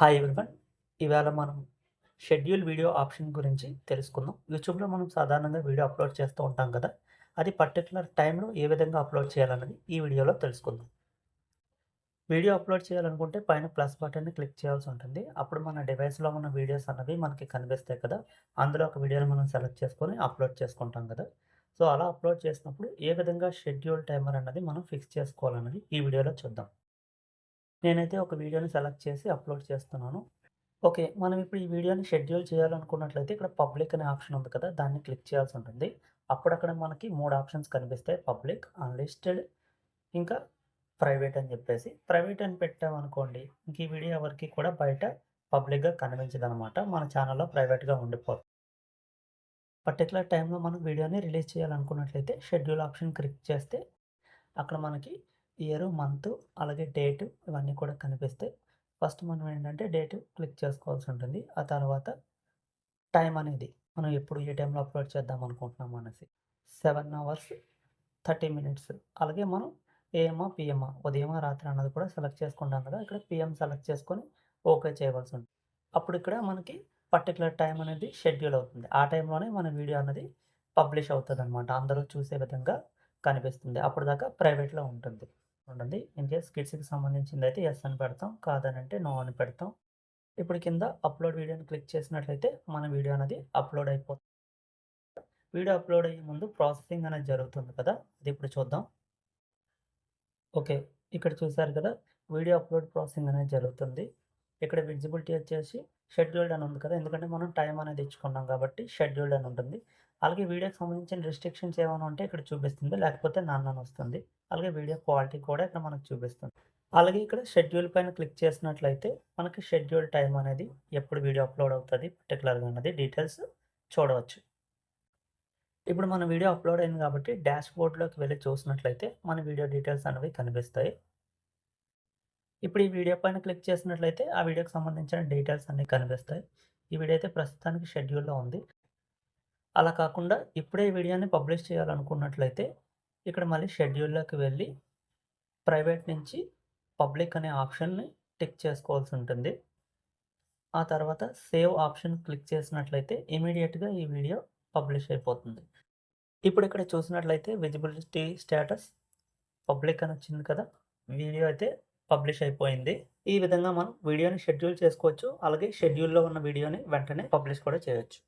Hi everyone ఇవాళ మనం schedule video option గురించి తెలుసుకుందాం. యూట్యూబ్లో మనం సాధారణంగా వీడియో అప్లోడ్ చేస్తూ ఉంటాం కదా. అది పర్టికులర్ టైంలో ఏ విధంగా అప్లోడ్ చేయాలన్నది ఈ వీడియోలో తెలుసుకుందాం. వీడియో అప్లోడ్ చేయాలనుకుంటే పైన ప్లస్ బటన్ని క్లిక్ చేయాల్సి ఉంటుంది. అప్పుడు మన డివైస్లో ఉన్న వీడియోస్ అన్నవి మనకి కనిపిస్తాయి కదా. అందులో ఒక వీడియోని మనం సెలెక్ట్ చేసుకొని అప్లోడ్ చేసుకుంటాం కదా. సో అలా అప్లోడ్ చేసినప్పుడు ఏ విధంగా షెడ్యూల్ టైమర్ అన్నది మనం ఫిక్స్ చేసుకోవాలన్నది ఈ వీడియోలో చూద్దాం. నేనైతే ఒక వీడియోని సెలెక్ట్ చేసి అప్లోడ్ చేస్తున్నాను. ఓకే మనం ఇప్పుడు ఈ వీడియోని షెడ్యూల్ చేయాలనుకున్నట్లయితే ఇక్కడ పబ్లిక్ అనే ఆప్షన్ ఉంది కదా దాన్ని క్లిక్ చేయాల్సి ఉంటుంది. అప్పుడు అక్కడ మనకి మూడు ఆప్షన్స్ కనిపిస్తాయి పబ్లిక్ అన్లిస్టెడ్ ఇంకా ప్రైవేట్ అని చెప్పేసి. ప్రైవేట్ అని పెట్టామనుకోండి ఇంక ఈ వీడియో ఎవరికి కూడా బయట పబ్లిక్గా కనిపించదనమాట. మన ఛానల్లో ప్రైవేట్గా ఉండిపోతుంది పర్టికులర్ టైంలో మనం వీడియోని రిలీజ్ చేయాలనుకున్నట్లయితే షెడ్యూల్ ఆప్షన్ క్లిక్ చేస్తే అక్కడ మనకి ఇయర్ మంత్ అలాగే డేట్ ఇవన్నీ కూడా కనిపిస్తాయి. ఫస్ట్ మనం ఏంటంటే డేట్ క్లిక్ చేసుకోవాల్సి ఉంటుంది. ఆ తర్వాత టైం అనేది మనం ఎప్పుడు ఏ టైంలో అప్లోడ్ చేద్దాం అనుకుంటున్నాం అనేసి. సెవెన్ అవర్స్ థర్టీ మినిట్స్ అలాగే మనం ఏఎంఆ పిఎంఆ ఉదయమా రాత్రి అన్నది కూడా సెలెక్ట్ చేసుకుంటాం కదా! ఇక్కడ పిఎం సెలెక్ట్ చేసుకొని ఓకే చేయవలసి ఉంటుంది. అప్పుడు ఇక్కడ మనకి పర్టికులర్ టైం అనేది షెడ్యూల్ అవుతుంది. ఆ టైంలోనే మన వీడియో అనేది పబ్లిష్ అవుతుంది అనమాట అందరూ చూసే విధంగా కనిపిస్తుంది. అప్పుడు దాకా ప్రైవేట్లో ఉంటుంది. ఉంటుంది ఇన్ కేస్ కిడ్స్కి సంబంధించింది అయితే ఎస్ అని పెడతాం కాదనంటే అంటే నో అని పెడతాం. ఇప్పుడు కింద అప్లోడ్ వీడియోని క్లిక్ చేసినట్లయితే మన వీడియో అనేది అప్లోడ్ అయిపోతుంది. వీడియో అప్లోడ్ అయ్యే ముందు ప్రాసెసింగ్ అనేది జరుగుతుంది కదా అది ఇప్పుడు చూద్దాం. ఓకే ఇక్కడ చూసారు కదా వీడియో అప్లోడ్ ప్రాసెసింగ్ అనేది జరుగుతుంది. ఇక్కడ విజిబిలిటీ వచ్చేసి షెడ్యూల్డ్ అని ఉంది కదా ఎందుకంటే మనం టైం అనేది ఇచ్చుకున్నాం కాబట్టి షెడ్యూల్డ్ అని ఉంటుంది. అలాగే వీడియోకి సంబంధించిన రిస్ట్రిక్షన్స్ ఏమైనా ఉంటే ఇక్కడ చూపిస్తుంది లేకపోతే నాన్న వస్తుంది. అలాగే వీడియో క్వాలిటీ కూడా ఇక్కడ మనకు చూపిస్తుంది. అలాగే ఇక్కడ షెడ్యూల్ పైన క్లిక్ చేసినట్లయితే మనకి షెడ్యూల్ టైం అనేది ఎప్పుడు వీడియో అప్లోడ్ అవుతుంది పర్టికులర్గా అనేది డీటెయిల్స్ చూడవచ్చు. ఇప్పుడు మన వీడియో అప్లోడ్ అయింది కాబట్టి డాష్ బోర్డ్లోకి వెళ్ళి చూసినట్లయితే మన వీడియో డీటెయిల్స్ అనేవి కనిపిస్తాయి. ఇప్పుడు ఈ వీడియో పైన క్లిక్ చేసినట్లయితే ఆ వీడియోకి సంబంధించిన డీటెయిల్స్ అన్నీ కనిపిస్తాయి. ఈ వీడియో అయితే ప్రస్తుతానికి షెడ్యూల్లో ఉంది. అలా కాకుండా ఇప్పుడే ఈ వీడియోని పబ్లిష్ చేయాలనుకున్నట్లయితే ఇక్కడ మళ్ళీ షెడ్యూల్లోకి వెళ్ళి ప్రైవేట్ నుంచి పబ్లిక్ అనే ఆప్షన్ని టిక్ చేసుకోవాల్సి ఉంటుంది. ఆ తర్వాత సేవ్ ఆప్షన్ క్లిక్ చేసినట్లయితే ఇమీడియట్గా ఈ వీడియో పబ్లిష్ అయిపోతుంది. ఇప్పుడు ఇక్కడ చూసినట్లయితే విజిబిలిటీ స్టేటస్ పబ్లిక్ అని వచ్చింది కదా వీడియో అయితే పబ్లిష్ అయిపోయింది. ఈ విధంగా మనం వీడియోని షెడ్యూల్ చేసుకోవచ్చు అలాగే షెడ్యూల్లో ఉన్న వీడియోని వెంటనే పబ్లిష్ కూడా చేయొచ్చు.